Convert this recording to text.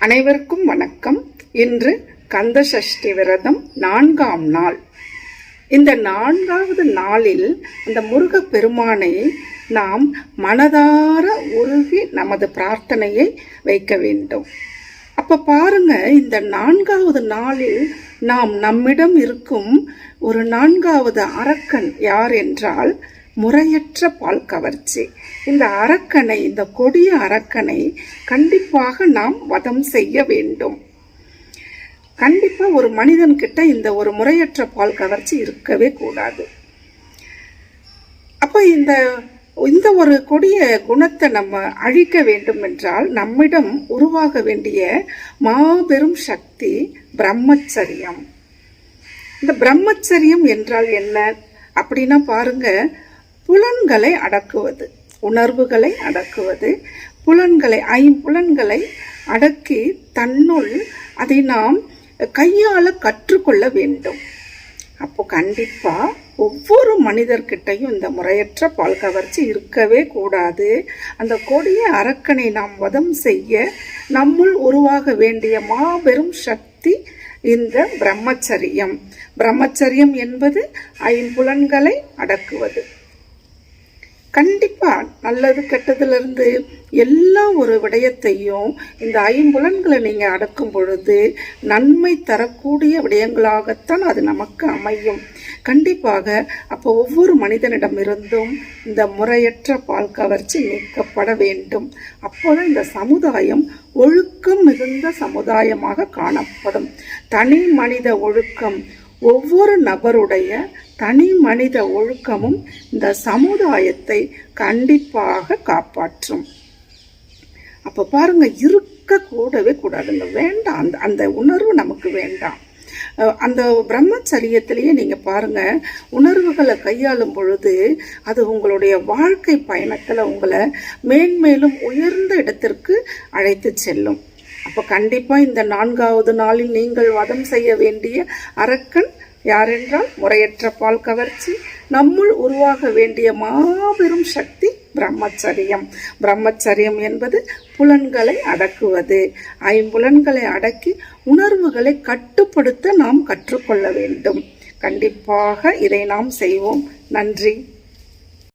அனைவருக்கும் வணக்கம். இன்று கந்த சஷ்டி விரதம் நான்காம் நாள். இந்த நான்காவது நாளில் அந்த முருகப் பெருமானை நாம் மனதார உருகி நமது பிரார்த்தனையை வைக்க வேண்டும். அப்ப பாருங்க இந்த நான்காவது நாளில் நாம் நம்மிடம் இருக்கும் ஒரு நான்காவது அரக்கன் யார் என்றால் முறையற்ற பால் கவர்ச்சி. இந்த அரக்கனை இந்த கொடிய அரக்கனை கண்டிப்பாக நாம் வதம் செய்ய வேண்டும். கண்டிப்பாக ஒரு மனிதன்கிட்ட இந்த ஒரு முறையற்ற பால் கவர்ச்சி இருக்கவே கூடாது. அப்போ இந்த இந்த ஒரு கொடிய குணத்தை நம்ம அழிக்க வேண்டும் என்றால் நம்மிடம் உருவாக வேண்டிய மாபெரும் சக்தி பிரம்மச்சரியம். இந்த பிரம்மச்சரியம் என்றால் என்ன? அப்படின்னா பாருங்க புலன்களை அடக்குவது உணர்வுகளை அடக்குவது புலன்களை ஐம்புலன்களை அடக்கி தன்னுள் அதை நாம் கையாள கற்றுக்கொள்ள வேண்டும். அப்போ கண்டிப்பா ஒவ்வொரு மனிதர்கிட்டையும் இந்த முறையற்ற பால் கவர்ச்சி இருக்கவே கூடாது. அந்த கொடிய அரக்கனை நாம் வதம் செய்ய நம்முள் உருவாக வேண்டிய மாபெரும் சக்தி இந்த பிரம்மச்சரியம். பிரம்மச்சரியம் என்பது ஐம்புலன்களை அடக்குவது. கண்டிப்பாக நல்லது கெட்டதுலேருந்து எல்லா ஒரு விடயத்தையும் இந்த ஐம்புலன்களை நீங்கள் அடக்கும் பொழுது நன்மை தரக்கூடிய விடயங்களாகத்தான் அது நமக்கு அமையும். கண்டிப்பாக அப்போ ஒவ்வொரு மனிதனிடமிருந்தும் இந்த முறையற்ற பால் கவர்ச்சி நீக்கப்பட வேண்டும். அப்போதான் இந்த சமுதாயம் ஒழுக்கம் மிகுந்த சமுதாயமாக காணப்படும். தனி மனித ஒழுக்கம் ஒவ்வொரு நபருடைய தனி மனித ஒழுக்கமும் இந்த சமுதாயத்தை கண்டிப்பாக காப்பாற்றும். அப்போ பாருங்க இருக்க கூடவே கூடாதுங்க வேண்டாம். அந்த அந்த உணர்வு நமக்கு வேண்டாம். அந்த பிரம்மச்சரியத்திலேயே நீங்கள் பாருங்கள் உணர்வுகளை கையாளும் பொழுது அது உங்களுடைய வாழ்க்கை பயணத்தில் உங்களை மேன்மேலும் உயர்ந்த இடத்திற்கு அழைத்து செல்லும். அப்போ கண்டிப்பா இந்த நான்காவது நாளில் நீங்கள் வதம் செய்ய வேண்டிய அரக்கன் யாரென்றால் முறையற்ற பால் கவர்ச்சி நம்முள் உருவாக வேண்டிய மாபெரும் சக்தி பிரம்மச்சரியம். பிரம்மச்சரியம் என்பது புலன்களை அடக்குவது. ஐம்புலன்களை அடக்கி உணர்வுகளை கட்டுப்படுத்த நாம் கற்றுக்கொள்ள வேண்டும். கண்டிப்பாக இதை நாம் செய்வோம். நன்றி.